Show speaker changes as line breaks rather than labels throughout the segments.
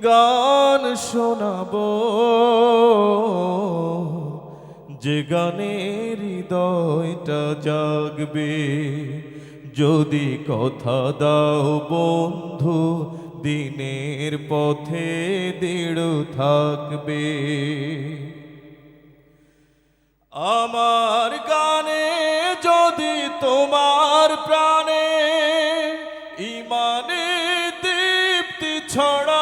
গান শোনাবো। যে গানের হৃদয়টা জাগবে, যদি কথা দাও বন্ধু, দিনের পথে দৃঢ় থাকবে। আমার গানে যদি তোমার প্রাণে ইমানে দীপ্তি ছড়ায়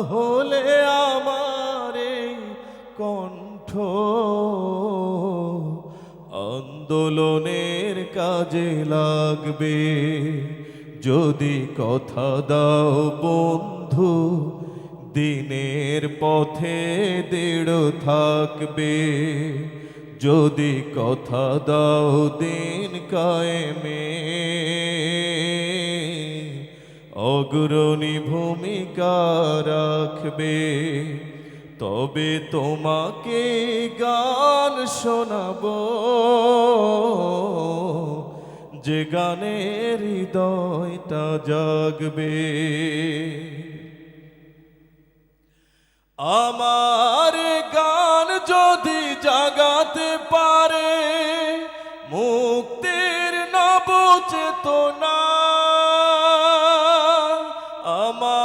তাহলে আমার কণ্ঠ আন্দোলনের কাজে লাগবে। যদি কথা দাও বন্ধু, দিনের পথে দৃঢ় থাকবে। যদি কথা দাও দিন কায়েমে। অগ্রণী ভূমিকা রাখবে। তবে তোমাকে গান শোনাব। যে গানের হৃদয়টা জাগবে। আমার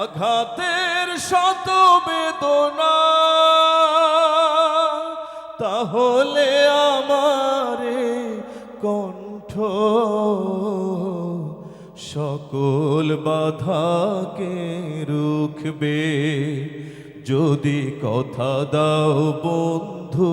আঘাতের শত বেদনা তাহলে আমারে কণ্ঠ সকল বাধাকে রুখবে। যদি কথা দাও বন্ধু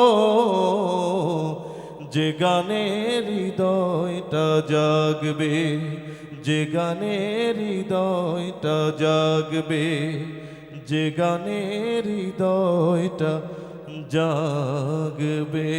যে গানের হৃদয়টা জাগবে যে গানের হৃদয়টা জাগবে যে গানের হৃদয়টা জাগবে।